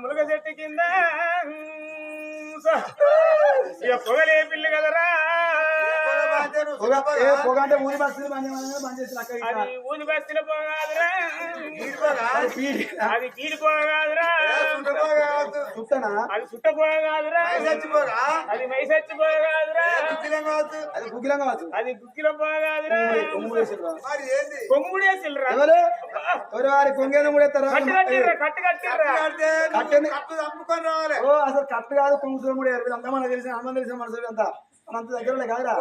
ములుగ చెట్టు కింద పొగలే పిల్లి కదరా. పొగ ఏ పొగ అంటే ఊరి బస్సులు బంద్ చేయమని బంద్ చేసి అక్కడ ఇక్కడ. అది బస్తిన పోగాదురా. అది కీడి పోగాదురా చుట్టనా అది పోగాదురా అది మైసచ్చి పోగాదురా అది గుగ్గిలం కావచ్చు. అది గుక్కిలో పోగాదురా కొమ్ము వేసిర్రా. కొంగుడే సిల్లరా ఎవరు? ఎవరు వారి కొంగేది కూడా ఎత్తారా? కట్టు కట్టిర్రా కట్టు కట్టిర్రా. కట్టండి ఓ అసలు కట్టు కాదు కొంగు చూడ కూడా వీళ్ళంతా మనకు తెలిసిన అన్నం తెలిసిన మనసు అంతా. మనంత దగ్గర కాదురా.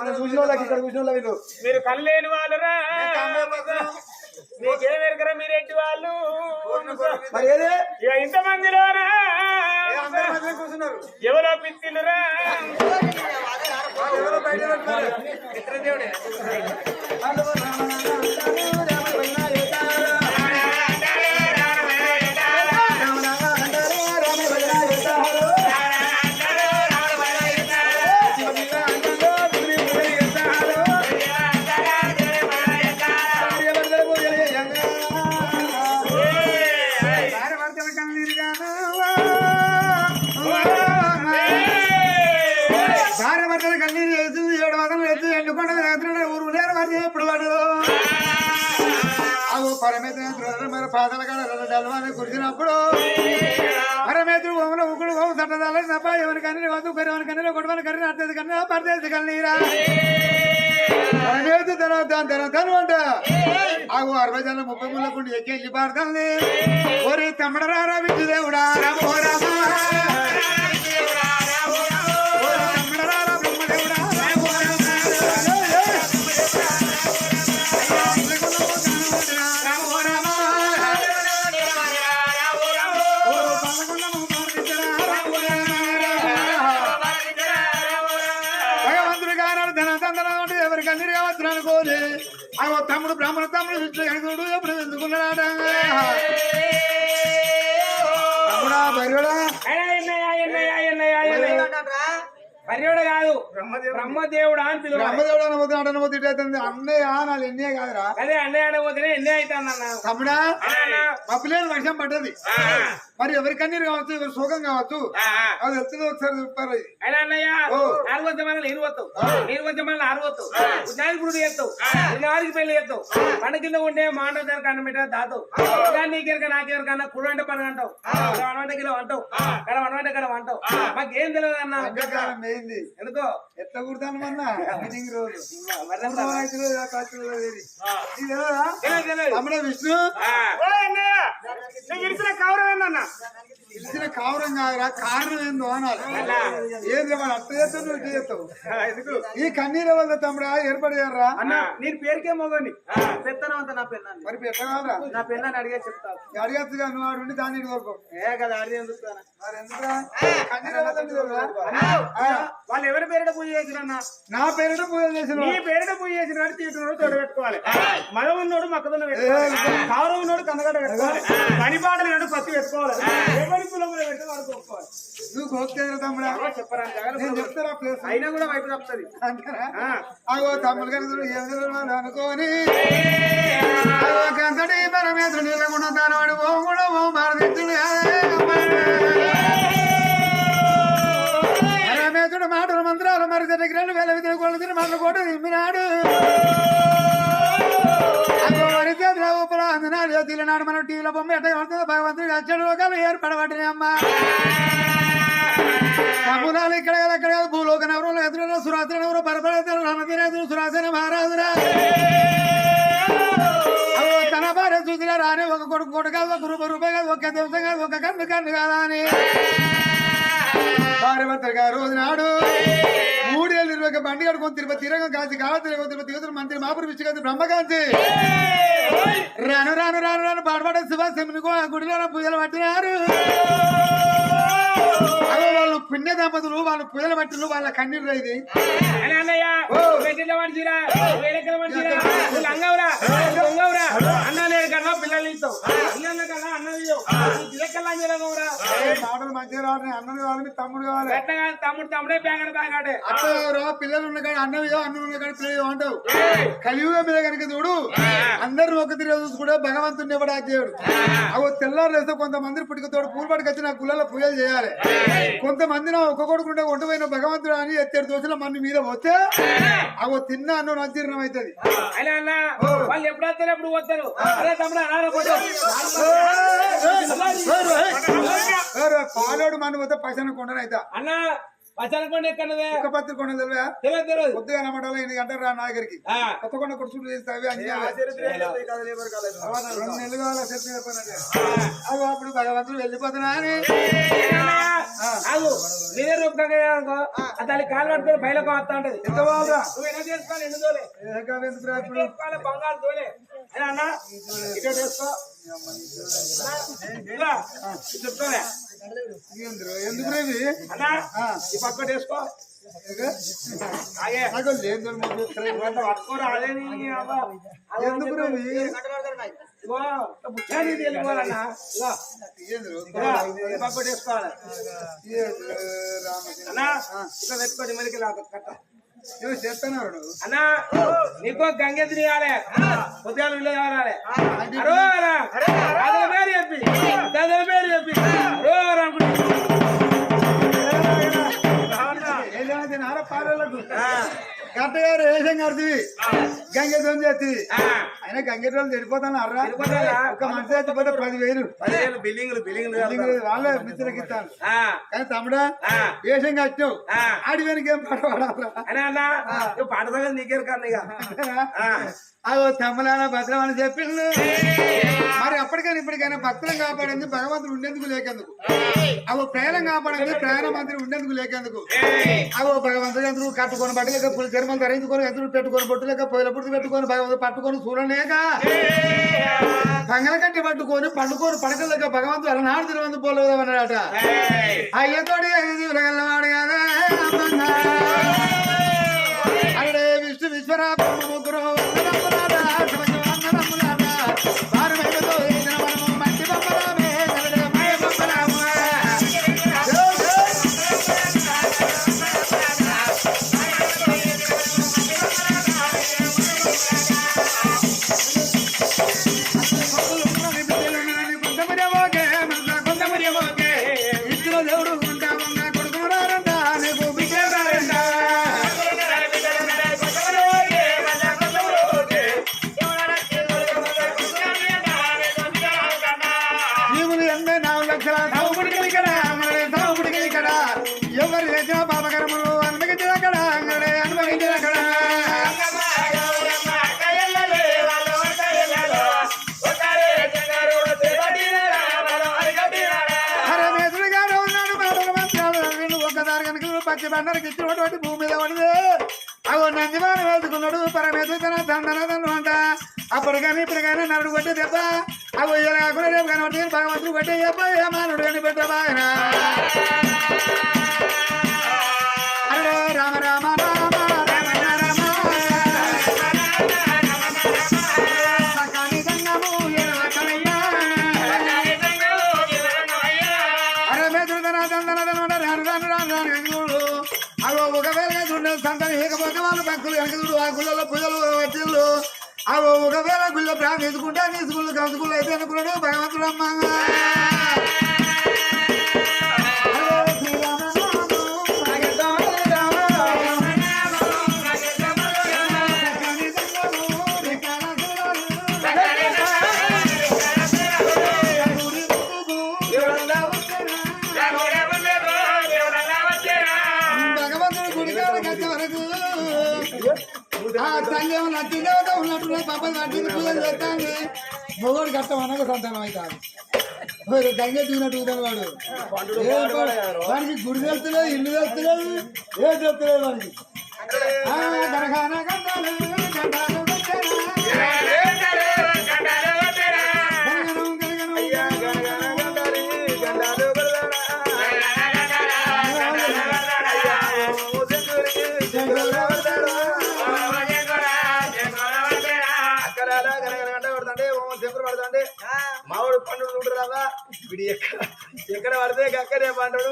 మనం చూసిన వాళ్ళకి ఇక్కడ చూసిన వీళ్ళు. మీరు కళ్ళు లేని వాళ్ళరా మీకేం ఎరకరా మీరేంటి వాళ్ళు? మరి ఏది? ఇక ఇంతమందిలోనా? ఎవరో పిత్తిలురా భార్య కురిసినప్పుడు పరమేశ్వరు భూములు ఉకుడు భూము సట్టదాలని తప్ప ఎవరి కన్నీ వద్దు ఎవరి కన్నీ కొడవని కన్నీ అర్థది కన్నీ పరదేశ కన్నీరా. పరమేశ్వరు తన తన తన తను అంట ఆగు అరవై జనం ముప్పై ముళ్ళకుండి ఎక్కి వెళ్ళి పాడతాన్ని ఒరి తమ్మడరారా విద్యుదేవుడా రామో రామా. బ్రహ్మదేవుడా అని పిలువ బ్రహ్మదేవుడు అనబోతు ఇటైతుంది అన్నయ్య నాలు ఎన్నే కాదురా. అదే అన్నయ్య అడగపోతేనే ఎన్నే అవుతానన్నా తమ్ముడా మబ్బులేని వర్షం పడ్డది. మరి ఎవరి కన్నీరు కావచ్చు ఎవరి సుఖం కావచ్చు అది వెళ్తుంది ఒకసారి చెప్పారు అయినా అన్నయ్య. నాలుగు వచ్చే మళ్ళీ నీరు వస్తావు నీరు వచ్చే మళ్ళీ ఆరు వస్తావు ఉద్యానికి పురుడు చేస్తావు వారికి పెళ్ళి చేస్తావు పండ కింద ఉంటే మాట దగ్గర కన్న పెట్ట దాతావు. ఇలా నీకెరక నాకెరకన్నా కుడు అంటే పని అంటావు ఇక్కడ వనవంట కిలో అంటావు ఇక్కడ వనవంట ఇక్కడ అంటావు మాకు ఏం తెలియదు అన్న ఎందుకో? ఎట్లా కుడతాను మీటింగ్ రోజు. తమ్ముడా విష్ణు? ఇరిసిన ఏందన్నా? కాదురా కారణం ఏందో అనాలి. ఏంది వాడు అట్ట చేస్తావు నువ్వు ఇట్ట చేస్తావు? ఎందుకు? ఈ కన్నీరు వల్ల తమ్ముడా ఏర్పడేయారా అన్న. నేను పేరుకే మోగండి పెత్తనం అంత నా పెన్నాను మరి పెట్టగలరా నా పెన్నాన్ని అడిగే చెప్తాను అడిగచ్చుగా నువ్వు ఆడు ఉండి దాన్ని వరకు ఏ కదా అడిగి ఎందుకు మరి ఎందుకురా? కన్నీరు వల్ల ఉంది కదా? ఆ, వాళ్ళు ఎవరి పేరిట పూజ చేసిరన్నా? నా పేరుట పూజ చేసిన నీ పేరిట పూజ చేసిన వాడు తీటున్నాడు తోడు పెట్టుకోవాలి మగ ఉన్నోడు మక్కదున్న పెట్టుకోవాలి. కారు ఉన్నోడు కందగడ్డ పెట్టుకోవాలి. పని పాటలు నాడు పత్తి పెట్టుకోవాలి. ఎవరి కులంలో పెడితే వాడు ఒప్పుకోవాలి నువ్వు గోపికేదరా తమ్ముడా? చెప్పరా నేను చెప్తారా ప్లేస్ అయినా కూడా వైపు తప్పుతుంది. అంతేనా? అగో తమ్ముడు గారు ఏం తెలియదు అనుకోని. కంతటి పరమేశ్వరుడు ఓ కూడా ఓ భారతీయుడు. మంత్రాలు మరి వేల విద్య కొలుతున్న మాటలు కూడా నిమ్మినాడు అగో మరి అందనాడు జ్యోతిల నాడు టీవీలో బొమ్మ ఎట్ట పడుతుందో భగవంతుడు అచ్చడు లోకాలు ఏర్పడబడ్డాయి అమ్మా. సముదాలు ఇక్కడ కదా అక్కడ కదా భూలోక నవరులు ఎదురు సురాసన నవరు పరపరేతులు రణతిరేతులు సురాసన మహారాజురా. తన భార్య చూసినా రాని ఒక కొడుకు కొడుకు కాదు ఒక రూపాయి రూపాయి కాదు ఒక దివసం కాదు ఒక కన్ను కన్ను కాదా అని. భార్య భర్త గారు రోజు నాడు మూడేళ్ళు ఇరవై బండి కడుకొని తిరుపతి తిరగం కాచి కాల తిరగ తిరుపతి యువతులు మంత్రి మాపురు విష్ణుకాంతి బ్రహ్మకాంతి రాను రాను రాను రాను పాడబడే శివ శివుని గుడిలో పూజలు పట్టినారు అగో వాళ్ళ పుణ్య దంపతులు వాళ్ళు పూజలు పట్టిలు వాళ్ళ కన్నీరు ఇది. మాటలు మంచిగా రావాలి కావాలి తమ్ముడు కావాలి. తమ్ముడు తమ్ముడే బ్యాగడ బ్యాగాడే అత్తగారు పిల్లలు ఉన్న కాడ అన్నవియో అన్నం ఉన్న కాడ పిల్లలు అంటావు కలియుగ మీద కనుక చూడు. అందరూ ఒక తిరిగి చూసుకుంటే భగవంతుని ఎవడా దేవుడు అవి తెల్లారు వేస్తే కొంతమంది పుట్టుకతోడు పూలు పట్టుకొచ్చి నా గుళ్ళలో పూజలు చేయాలి కొంతమంది నా ఒక్క కొడుకుంటే ఒంటి పోయిన భగవంతుడు అని ఎత్తేడు దోశలు మన మీద పోతే అవి తిన్న అన్నం నజీర్ణం అవుతుంది వాళ్ళు ఎప్పుడు వస్తారు ఎప్పుడు అనాల పాలోడు మన పోతే పైసలు కొండనైతా అన్న పచ్చనకొండ ఎక్కడదే కొండ తెలివా తెలియదు తెలియదు. కొద్దిగా నమ్మడాలి ఎన్ని గంటలు రా నా దగ్గరికి ఆ, కొత్త కొండ కొడుచుడు చేస్తావి అన్ని రెండు నెలలు కావాలా చెప్పి చెప్పానంటే అవి అప్పుడు భగవంతుడు వెళ్ళిపోతున్నా మీరే కాలు పట్టుకొని బయలకు వస్తా ఉంటది. ఎంత బాగుందా నువ్వు ఎన్ని చేసుకోవాలి? ఎన్ని తోలే? ఎందుకురా ఇప్పుడు? చేసుకోవాలి? బంగారు తోలే. అన్న? ఇక్కడ చేసుకో. చెప్తానే ఎందుకు రేవి? ఇవి ఈ పక్క వేసుకో బుచ్చాని వేసుకోవాలి అన్నా ఇక్కడ పెట్టుకోండి మరికి కట్ట అన్నా నీకో గంగెత్తి తీయాలి ఉద్యానం ఇల్లు కావాలి. అరో పేరు చెప్పి దదల పేరు చెప్పి. అరో. అరా అనుకుంటా. పాలలకు కరెక్ట్గా రేషన్ కడుతుంది గంగేతం చేస్తుంది అయినా గంగేటోళ్ళు చెడిపోతాను అర్రా? ఒక మనిషి చచ్చిపోతే పదివేలు. బిల్డింగ్లు బిల్డింగ్లు బిల్డింగ్ వాళ్ళే మిత్రులకి ఇస్తాను కానీ తమ్ముడా వేషం కట్టావు. ఆడి వెనక పాట సంగతి నీకేరు కన్నా ఇక ఆ, అదో తమ్మలాన భద్రం అని చెప్పిండు మరి అప్పటికైనా ఇప్పటికైనా భక్తులను కాపాడింది భగవంతుడు ఉండేందుకు లేకెందుకు? అవో ప్రయాణం కాపాడింది ప్రయాణ మంత్రి ఉండేందుకు లేకెందుకు? అవో భగవంతుడు ఎందుకు కట్టుకొని బట్టలేక పులి చర్మలు ధరించుకొని ఎదురు పెట్టుకొని బొట్టులేక పొయ్యిల పుట్టి పెట్టుకొని భగవంతుడు పట్టుకొని చూడలేక కంగల కట్టి పట్టుకొని పండుకొని పడకలేక భగవంతుడు అలనాడు తిరువందు పోలేదు అన్నాడట. అయ్యతోడి కదా. అరే విష్ణు విశ్వరామ పచ్చి బండరికి ఇచ్చినటువంటి భూమి మీద పడితే అవి నందిమాన వేసుకున్నాడు పరమేశ్వర దండన దండం అంట. అప్పుడు కానీ ఇప్పుడు కానీ నరుడు కొట్టే దెబ్బ. అవి ఇలా కాకుండా రేపు కనబడితే భగవంతుడు కొట్టే దెబ్బ. ఏ మానుడు అని పెట్టబాయన ఆ గుళ్ళలో పూజలు వచ్చిళ్ళు. అగో ఒకవేళ గుళ్ళ ప్రాణం తీసుకుంటే తీసుకుళ్ళు కంసుకుళ్ళు అయితే అనుకున్నాడు భగవంతుడమ్మ సంతానం అవుతాడు గంగ దూనట్టు ఊదాడు వాడు. వాడికి గుడి తెలుస్తలేదు ఇల్లు తెలుస్తలేదు ఏ తెలుస్తలేదు వాడికి మామిడి పండు వీడి ఎక్కడ ఎక్కడ పడితే అక్కడే పండుడు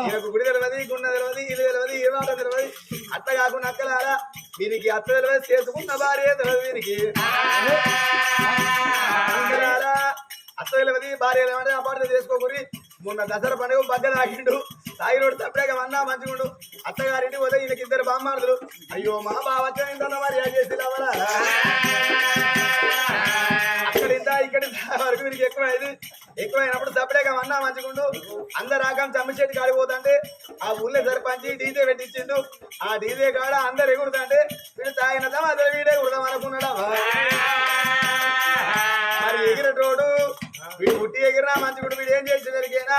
ఈయనకు గుడి తెలియదు గుండె తెలియదు ఇల్లు తెలియదు ఏ మాట తెలియదు అత్త కాకుండా అక్కలారా దీనికి అత్త తెలియదు చేసుకున్న భార్య తెలియదు దీనికి అత్త తెలియదు భార్య తెలియదు ఆ పాట చేసుకోకూరి. మొన్న దసరా పండుగ బగ్గన ఆగిండు. సాయి రోడ్ తప్పేగా అన్నా మంచిగుండు. అత్తగారింటి పోతే ఈయనకి ఇద్దరు బామ్మారుదులు. అయ్యో మా బావ వచ్చిన మరి ఏం చేసి ఇక్కడ వరకు వీరికి ఎక్కువైంది. ఎక్కువైనప్పుడు సపరేట్గా అన్నా మంచిగుండు అందరు రాకం చమ్మిచెట్టు కాడిపోతుంటే ఆ ఊళ్ళో సర్పంచి డీజే పెట్టించిండు. ఆ డీజే కాడ అందరు ఎగురుతుంటే వీడు తాగినదా అదే వీడే కుడదాం అనుకున్నాడా? మరి ఎగిరేటోడు వీడు పుట్టి ఎగిరినా మంచిగుడు వీడు ఏం చేసి జరిగేనా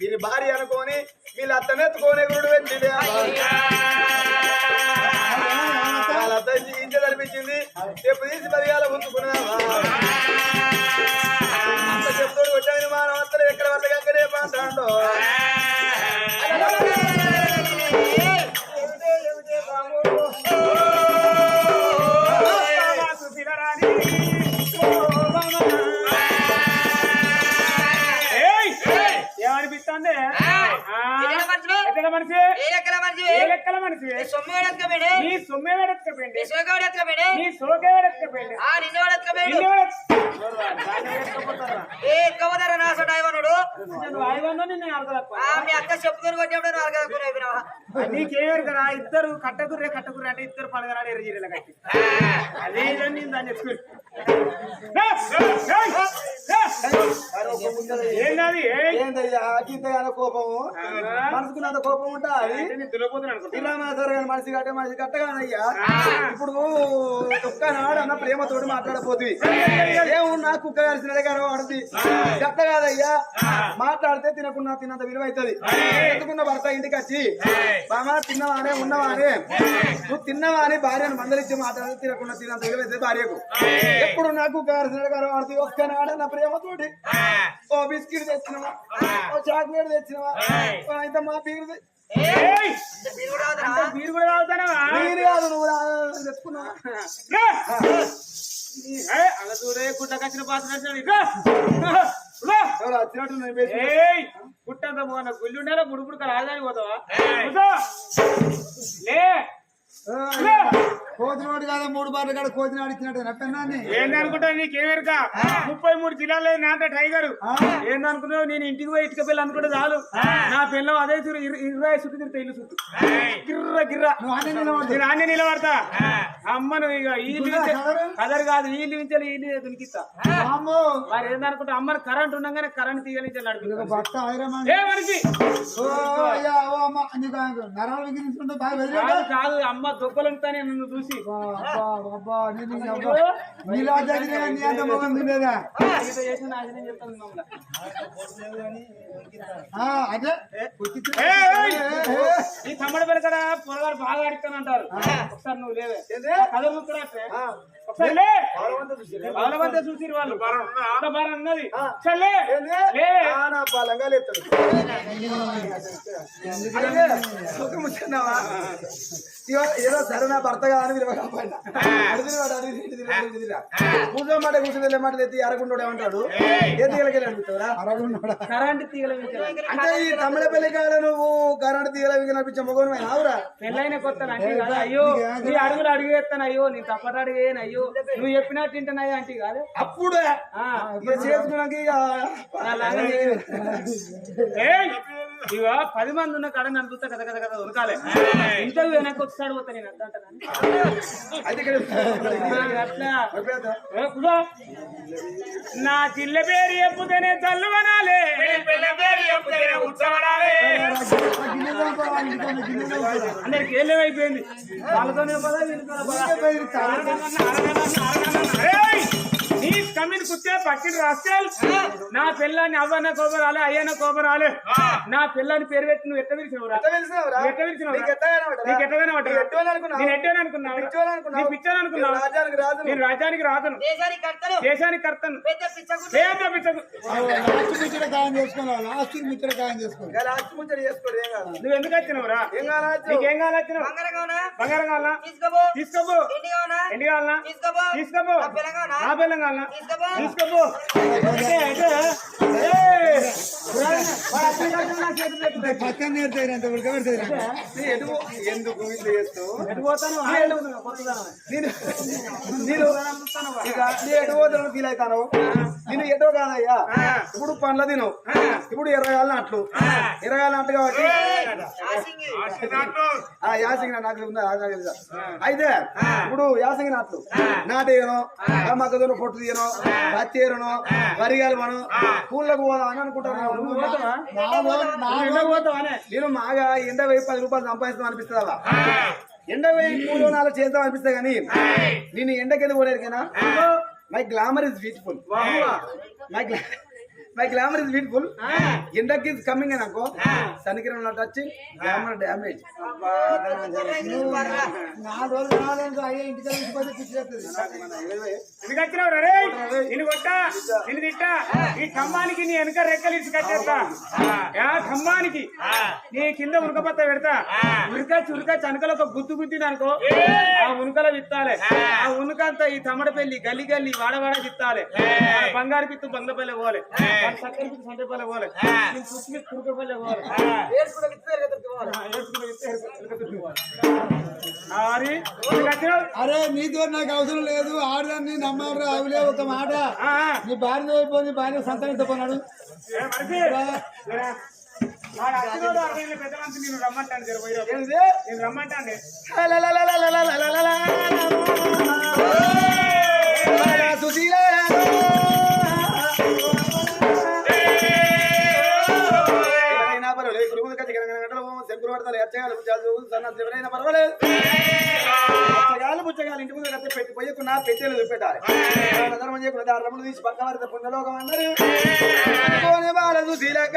వీరి భార్య అనుకోని వీళ్ళు అత్తనెత్తుకొని ఎగురుడు వచ్చింది వాళ్ళ అత్త ఇంటి కనిపించింది చెప్పు తీసి పదిగాల ఉంచుకున్నావా చెప్తూ చెప్తాడు వచ్చే విమానం ఎక్కడ వల్ల అక్కడే మాట్లాడో ఆ, నిన్ను ఎవడు ఎత్తుకపోయిండు? నిన్ను వేడెత్తుకపోతారా? ఏ ఎత్తుకపోతారా నా అడగలప్ప. ఆ, మీ అక్క చెప్పుకొని కొట్టినప్పుడు నువ్వు అరగదక్కుని అయిపోయినావా? నీకేమరు కదా ఇద్దరు కట్టకుర్రే కట్టకుర్రే అంటే ఇద్దరు పండుగ ఎర్ర చీరలు కట్టి అదే దాన్ని చెప్పి గీతగాన కోపము? మనసుకున్నంత కోపం ఉంటా అది అంటే నేను దున్నపోతున్నా అనుకుంటా. ఇలా మాట్లాడరు కానీ మనిషి కట్టే మనిషి కట్టగానయ్యా. ఇప్పుడు ఒక్క నాడు అన్న ప్రేమతోటి మాట్లాడపోతుంది ఏమున్నా కుక్క కలిసిన గారు ఆడుతుంది గట్ట కాదయ్యా. మాట్లాడితే తినకున్నా తిన్నంత విలువ అవుతుంది ఎత్తుకున్న భర్త ఇంటికి వచ్చి బామా తిన్నవానే ఉన్నవానే. నువ్వు తిన్నవాని భార్యను మందలిచ్చి మాట్లాడితే తినకుండా తినంత విలువ అవుతుంది భార్యకు ఎప్పుడు నాకు ఆడుతుంది ఒక్క నాడు నా ప్రేమతోటి. ఓ బిస్కెట్ తెచ్చినవా? ఓ చాక్లెట్ తెచ్చినవా? అయితే మా పీరు ఏయ్! మీరు కూడా? అంటే మీరు కాదు నువ్వు రా- తెచ్చుకున్నావా? అలా చూడే గుడ్డ కచ్చిన పాత్ర నడిచాడు. రా! రా! ఎవరు వచ్చినట్టు నేను పేరు ఏయ్. పుట్టంత పోన గుళ్ళు ఉండాలా గుడి గుడిక రాజధాని పోతావా కూర్చో. లే లే. కోతినోడు కాదా మూడు బార్లు కాడ కోతినాడు ఇచ్చినట్టు నట్టన్నాన్ని ఏందనుకుంటా నీకేమెరక ముప్పై మూడు జిల్లాలో నాట టైగర్. ఏందనుకున్నావు నేను ఇంటికి పోయి ఇటుక పిల్ల అనుకుంటే చాలు. నా పిల్లం అదే ఇరవై చుట్టూ తిరుగుతా ఇల్లు చుట్టూ గిర్ర గిర్ర. నేను అన్ని నిలబడతా. అమ్మను ఇక వింటే- కదరు కాదు ఈళ్ళు వించాలి ఈళ్ళు దునికిస్తా. అమ్మో మరి ఏందనుకుంటా అమ్మని కరెంట్ ఉండగానే కరెంట్ తీయనించాలి నడుపు భర్త ఏ మనిషి? అమ్మ. నరాలు కాదు కాదు అమ్మ దొబ్బలుంటానే నన్ను చూసి నీలా జరిగిన నీ అంత మొగం తినేదా అదే! ఈ తమ్ముడు పొరగాడు బాగా అడుగుతాను అంటారు ఒకసారి నువ్వు లేవే. కథ ముక్కరాట్లే ఒకసారి లే. వాళ్ళ. మధ్య చూసిరు వాళ్ళు అంత భారం ఉన్నది. ఒకసారి లే. లే నా బలంగా లేపుతాడు. అదే, సుఖం వచ్చిందావా ఇగో ఏదో సరే నా భర్త కాదని. కూర్చోమాట కూర్చోలే మాట ఎత్తి అరకుంటాడు ఏమంటాడు? ఏ తీగలకి అడుగుతావురా అరగున్నాడా కరెంట్ తీగల మీద అంటే ఈ తమిళ పెళ్ళి కాడ నువ్వు? కరెంట్ తీగల వినిపించే మొగను పెళ్ళైన కొత్త అయ్యో నీ అడుగులు అడుగు ఎత్తాను అయ్యో నీ తప్పట అడిగేను అయ్యో నువ్వు చెప్పినట్టు తింటున్నాయి అంటే కాదు. అప్పుడే చేసుకున్నాక ఇక పది మంది ఉన్న కాడ నన్ను చూస్తా కదా కదా కదా ఉరకాలే. ఇంటర్వ్యూ వెనక్కి వచ్చాడు పోతా నేను అర్థం అట్లా? నా చిల్ల పేరు చెప్పుతేనే తల్లువనాలే అందరికి ఏళ్ళే అయిపోయింది. వాళ్ళతోనే పదా! నీ కమ్మిని కుత్తే పక్కింటి రాస్కెల్. నా పిల్లని అవ్వన్న కోపరాలే అయ్యన్న కోపరాలే నా పిల్లని పేరు పెట్టి నువ్వు ఎట్ట పిలిచినవురా? ఎట్ట పిలిచినవురా? నీకు ఎట్ట? నేను ఎట్టని అనుకున్నావు? నేను పిచ్చోని అనుకున్నావు నేను రాజ్యానికి రాదును. దేశానికి కర్తను. ఏదో పిచ్చకు నువ్వు ఎందుకు వచ్చినవురా? నీకేం కావాలి వచ్చినావు? బంగారం కావాలా? తీసుకోబో తీసుకోబో ఎండి కావునా ఎండి కావాలా? తీసుకోబో తీసుకోబో నా పిల్ల చేతులు పెట్టుకో. పక్కన నేర్తాయి అంత ఉడకబెడతాయి నీ ఎటు ఎందుకు ఇట్లా చేస్తావు ఎటు పోతాను? నేను నేను ఎటు పోతాను ఫీల్ అవుతాను నేను ఎటో కాదయ్యా? ఇప్పుడు పండ్ల తిను. ఇప్పుడు ఎర్రగాలని అట్లు ఎర్రగాలని అట్లు కాబట్టి యాసంగి. నాకు తెలుసా. అయితే ఇప్పుడు యాసంగి నాట్లు. నాటేయను మక్కదొన్న పొట్టు తీయను. పత్తి ఏరను. వరిగాలు మనం కూళ్ళకు పోదాం అని అనుకుంటాను? నేను మాగా ఎండ వెయ్యి పది రూపాయలు సంపాదిస్తాం అనిపిస్తుందా ఎండ వెయ్యి మూడు నాలుగు చేద్దాం అనిపిస్తుంది కానీ నేను ఎండకెళ్ళి పోలేదుకేనా? My glamour is beautiful my గ్లా my glamour is beautiful ఎండకి ఇస్ కమింగ్ అని అనుకో సన్కిరణ్ నాట్ టచింగ్ గ్లామర్ డ్యామేజ్ ఈ ఖమ్మానికి నీ వెనక రెక్కలు ఇచ్చి కట్టేస్తా. ఆ. ఖమ్మానికి నీ కింద ఉరకపత్త పెడతా. ఉరక చురక చనకలు ఒక గుద్దు గుద్దింది అనుకో. ఆ ఉనుకల విత్తాలే. ఆ. ఉనుకంతా ఈ తమడపల్లి గల్లి గల్లి వాడవాడ విత్తాలే. ఆ బంగారు పిత్తు బందపల్లె పోలే. అరే నీతో నాకు అవసరం లేదు ఆడదాన్ని నమ్మరు అవులే ఒక మాట. నీ భార్య అయిపోయింది భార్య సంతానంతో పోనాడు ఏ పడతారు ఎచ్చగాలు సన్న ఎవరైనా పర్వాలేదు. బుచ్చగాలు ఇంటి ముందు కత్తి పెట్టి పోయకుండా పెట్టేలు చూపెట్టాలి ధర్మం చేయకుండా తీసి పక్క వారితో పుణ్యలోకం అందరూ. చూసిలక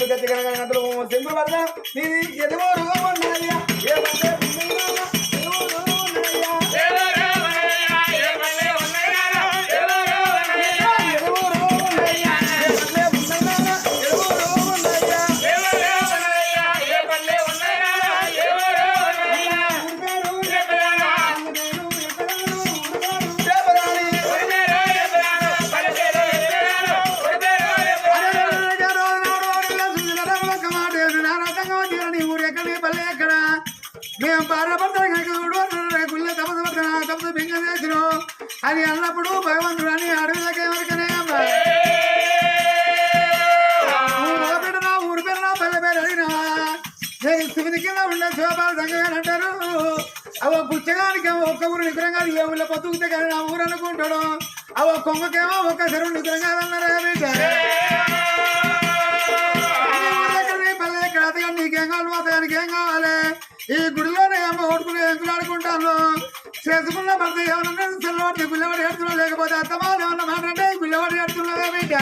గుడి ముందు సెంపులు నీది ఎదురు నేను కింద ఉండే శివపాలు సంగగాని అంటారు అవో పుచ్చగానికి ఒక్క ఊరు నిగ్రంగా ఏ ఊళ్ళో బతుకుతే కానీ నా ఊరు అనుకుంటాడు. అవో కొంగకేమో ఒక్క చెరువు నిద్రంగా అన్నారే బిడ్డ నీకేం కావాలి మా ఏం కావాలి? ఈ గుడిలోనే ఏమో ఓడుకుని ఎంకులు ఆడుకుంటాను. చేసుకున్న భర్త ఏమన్నా సెలవాడి గుల్లవాడి ఏడుతున్నా లేకపోతే అత్తమాలు ఏమన్నా మాట్లాడే పిల్లవాడు ఏడుతున్నదే బిడ్డ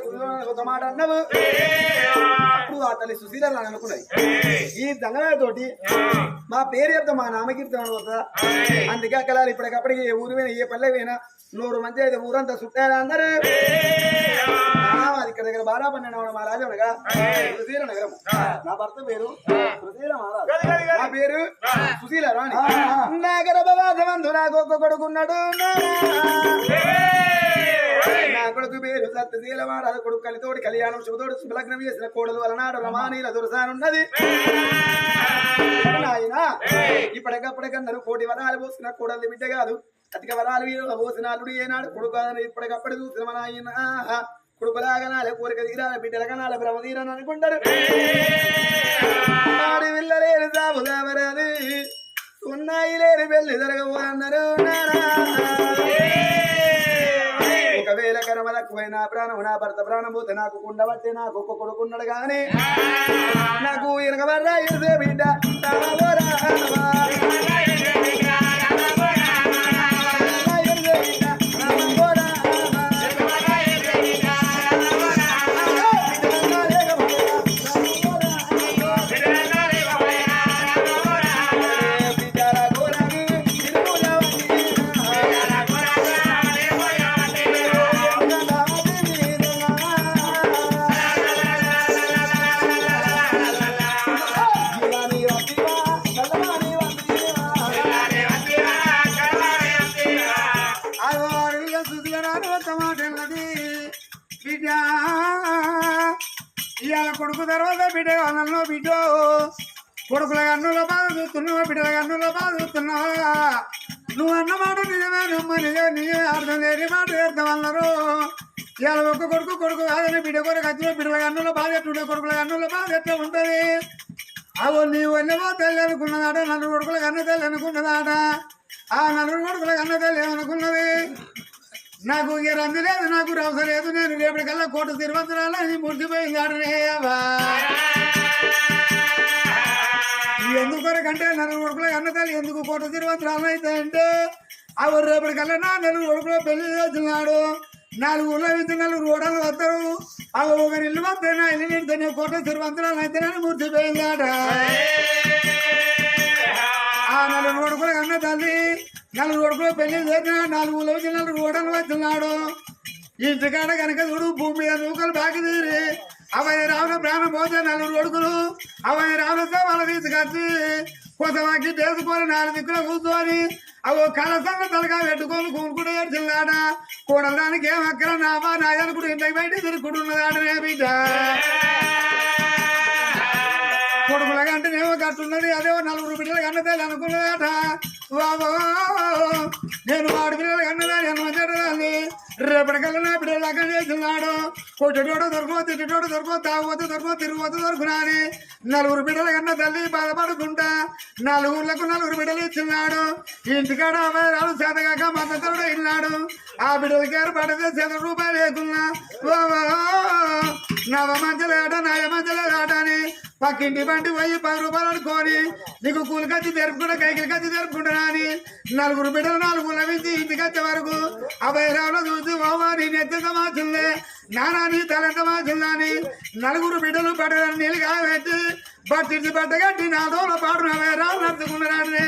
గుడిలో ఒక మాట అన్నవు? అప్పుడు ఆ తల్లి సుశీల అని అనుకున్నది. ఈ దంగనాయ తోటి మా పేరు చెప్తా మా నామకీర్తన పోతా అందుకే అక్కడ ఇప్పటికప్పటికి ఏ ఊరు పోయినా ఏ పల్లె పోయినా నూరు మంది అయితే ఊరంతా చుట్టారా అందరూ? ఇక్కడ దగ్గర బాగా పన్నెండు మా రాజు అనగా సుశీల నగరం. నా భర్త పేరు సుశీల మహారాజు. నా పేరు సుశీల రాణి. నగర బాధమందు నాకు ఒక్క కొడుకున్నాడు. నా కొడుకు పేరు కొడుకు కలితోడి కళ్యాణం శుభతోడు శుభలగ్నం చేసిన కోడలు వలనాడు రమానీల దురసానున్నది. నాయన కోటి వరాలు పోసిన కోడలు బిడ్డ కాదు. అతిక వరాలు వీరు పోసిన అల్లుడు ఏనాడు కొడుకు అని ఇప్పటికప్పటి చూసిన మన ఆయన కొడుకులాగనాలే కోరిక తీరాలి భ్రమ తీరని అనుకుంటారు. ఆడి దాబరాది ఉన్నాయి లేని పెళ్ళి నానా. కరమలకు పోయిన ప్రాణం నా భర్త ప్రాణం పోతే నాకు కుండబట్టి నాకు ఒక్క కొడుకున్నాడు కానీ నాకు ఇరగబడ్డా ఇదే బిడ్డ కొడుకు తర్వాత బిడ్డ నన్ను బిడ్డ. కొడుకుల గన్నుల బాధ చూస్తున్నావా? బిడ్డల గన్నుల బాధ చూస్తున్నావా? నువ్వు అన్న మాట నిజమే నమ్మ నిజమే నిజమే అర్థం లేని మాట అర్థమన్నారు ఇవాళ ఒక్క కొడుకు కొడుకు కాదని బిడ్డ కొరకు వచ్చిన బిడ్డల గన్నుల బాధ ఎట్టుండే కొడుకుల గన్నుల బాధ ఎట్లా ఉంటుంది? అవో నీవు ఎన్నవో తల్లి అనుకున్నదాట నలుగురు కొడుకుల కన్న తల్లి అనుకున్నదాట ఆ నలుగురు కొడుకుల కన్న తల్లి అనుకున్నది నాకు ఇక రంది లేదు నాకు రవస లేదు నేను రేపటికల్లా కోట తిరువంతరాలు అది మురిసిపోయింది ఆడనేవా ఎందుకొరకంటే నలుగురు కొడుకుల కన్న ఎందుకు కోట తిరువంతరాలు అయితే అంటే అవి రేపటికల్లా నా నలుగురు ఉడుపులో పెళ్ళి చేస్తున్నాడు. నాలుగు ఊళ్ళో నుంచి నలుగురు ఓడలు వస్తారు. అవి ఒకరి ఇల్లు వస్తే నా ఇల్లు నిండితే కోట తిరువంతరాలు అయితే మురిసిపోయిందాట నలుగురు కొడుకులు అన్న తల్లి నలుగురు కొడుకులు పెళ్ళి చేసిన నాలుగు వచ్చి నలుగురు ఓడలు వచ్చినాడు ఇంటికాడ కనుక చూడు భూమి మీద నూకలు బాకి తీరి అవయ్య రావుల ప్రాణం పోతే నలుగురు కొడుకులు అవయ్య రావులతో వాళ్ళ తీసుకొచ్చి కొత్తవాకి చేసుకొని నాలుగు దిక్కుల కూర్చొని అవో కలసంగా తలగా పెట్టుకొని కూనుకుంటే ఏడ్చిల్లాడ కూడడానికి ఏం అక్కడ నావా నాయనుకుడు ఇంటికి బయట తిరుగుతున్నదాడ రే బిడ్డ. కొడుకుల గంటనేమో కట్టున్నది అదే నలుగురు బిడ్డలు కన్నదాన్ని అనుకున్నదట. బాబో నేను ఆడు పిల్లలు కన్నదాన్ని అనుమతిదాన్ని రేపటికల్లా నా బిడ్డలు అక్కడ చేస్తున్నాడు. కొట్టేటోడు దొరకో తిట్టేటోడు దొరకో తాగుపోతే దొరకో తిరుగుపోతే దొరుకునాని నలుగురు బిడ్డల కన్నా తల్లి బాధపడుకుంటా నలుగురులకు నలుగురు బిడ్డలు ఇచ్చిన్నాడు. ఇంటికాడ అభయరాలు చేతగాక మద్దతుడు ఇన్నాడు. ఆ బిడ్డలకి ఏర్పడితే చేత రూపాయలు లేకున్నా. నవ నవ మంచలేట నాయ మంచలేట అని పక్కింటి బండి పోయి పది రూపాయలు అనుకోని నీకు కూలి కత్తి తెరుపుకుంటా కైకిలి కత్తి తెరుపుకుంటున్నా అని నలుగురు బిడ్డలు నాలుగు లభించి ఇంటికి వచ్చే వరకు అభయరావులో చూసి ఓవా నీ నెత్తి మాచుల్లే నానా నీ మాచుల్లా అని నలుగురు బిడ్డలు పడదని నీళ్ళు కాగబెట్టి బట్టించి బట్టగట్టి నా దోల పాడు అభయరావు నడుచుకున్నాడు రే